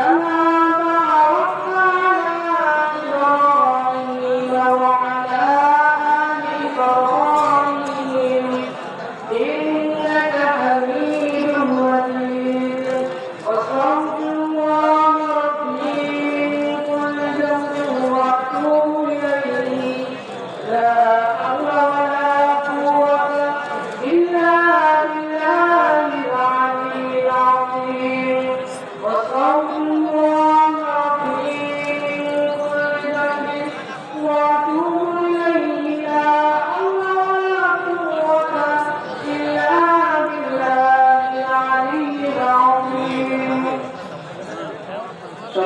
জানা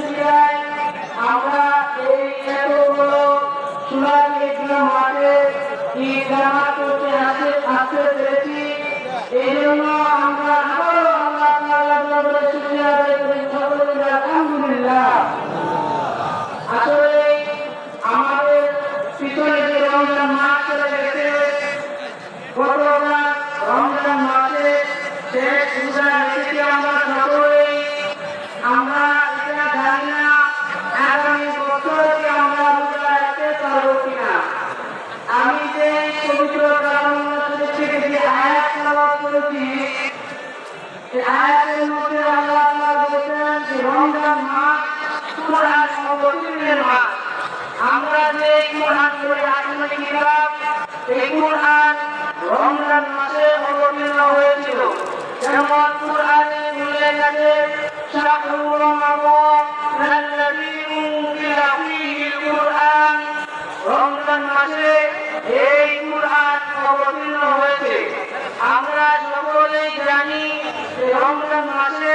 Hallelujah. এই কোরআন রমজান মাসে অবতীর্ণ হয়েছিল। যেমন কোরআনে মিলে মাসে এই কোরআন অবতীর্ণ হয়েছে। আমরা সকলেই জানি, রমজান মাসে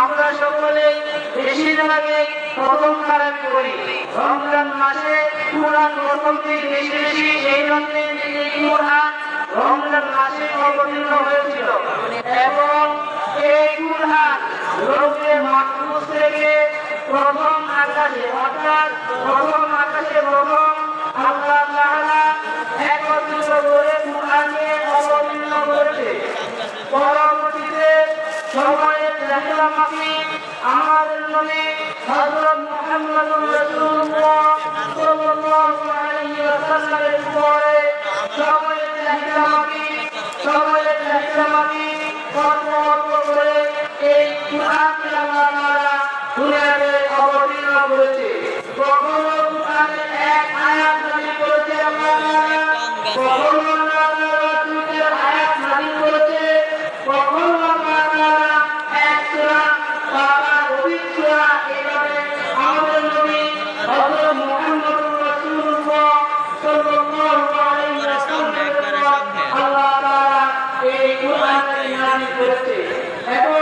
আমরা সকলেই বেশিরভাগই প্রথম খারাপ করি। রমজান মাসে কোরআন প্রথম থেকে বেশি বেশি, এই জন্যে এই কুরআন রমজান মাসে অবতীর্ণ হয়েছিল এবং এই কুরআন লোকে মাহফুজ থেকে প্রথম আকাশে অর্থাৎ প্রথম আকাশে প্রথম আল্লাহ তাআলা একত্রিত করে কুরআনকে অবতীর্ণ করেছে পরবর্তীতে সময়ের রেখলা মাফি আমাদের নবী হযরত মুহাম্মদুর রাসূলুল্লাহ সাল্লাল্লাহু আলাইহি পর এই কুরআন তেলাওয়াত কোরআনকে ইমানি করতে এবং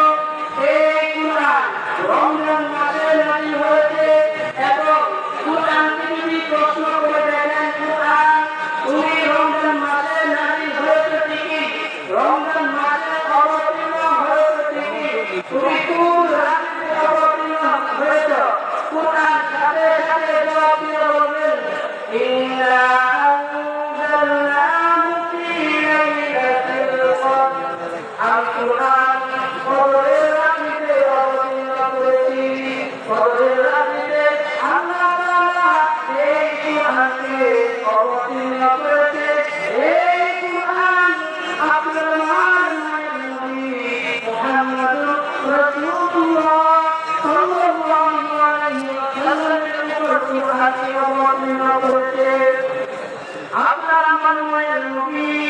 Amen.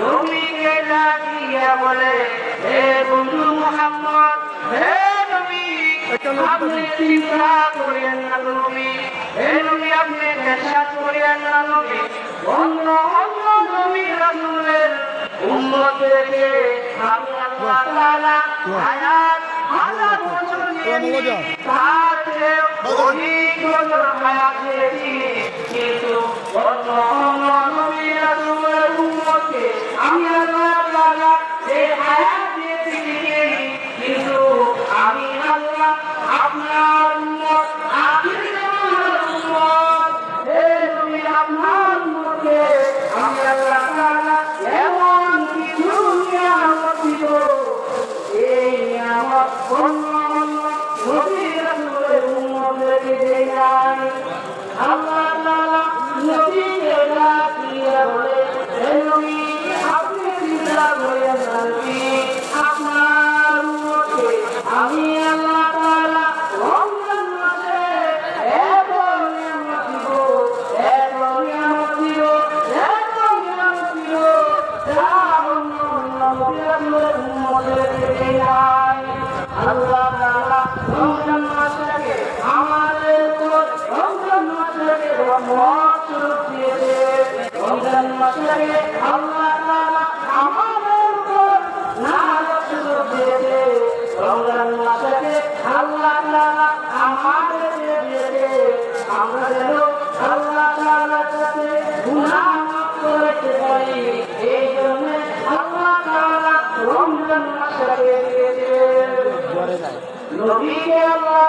নবীকে ডাকিয়া বলে হে বন্ধু মোহাম্মদ হে নবী আপনি চিন্তা করিয়েন না নবী হে নবী আপনি বিশ্বাস করিয়েন না নবী অন্য অন্য নবী রাসূলের উম্মতদেরকে আল্লাহ তাআলা হায়াত হাজার বছর নিয়ে তার চেয়ে অধিক বছর হায়াত কিন্তু অন্য আমি আল্লাহ তাআলা যে আয়াত আমাদের রমজান মাসটাকে রহমত রূপ দিয়েছে রমজান মাসটাকে আল্লাহ আমাদের নবীকে আল্লাহ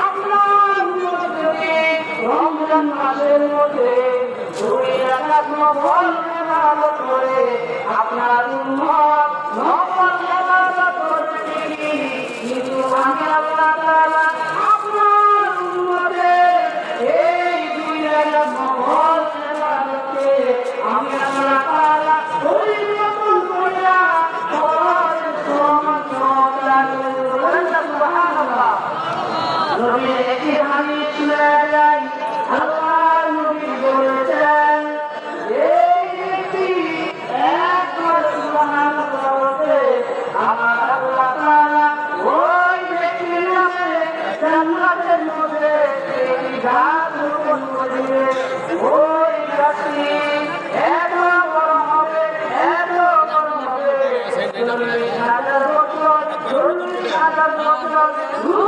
আপনার উম্মতকে রমজান মাসের মধ্যে দুই রাকাত করে আপনার উম্মত Obrigada.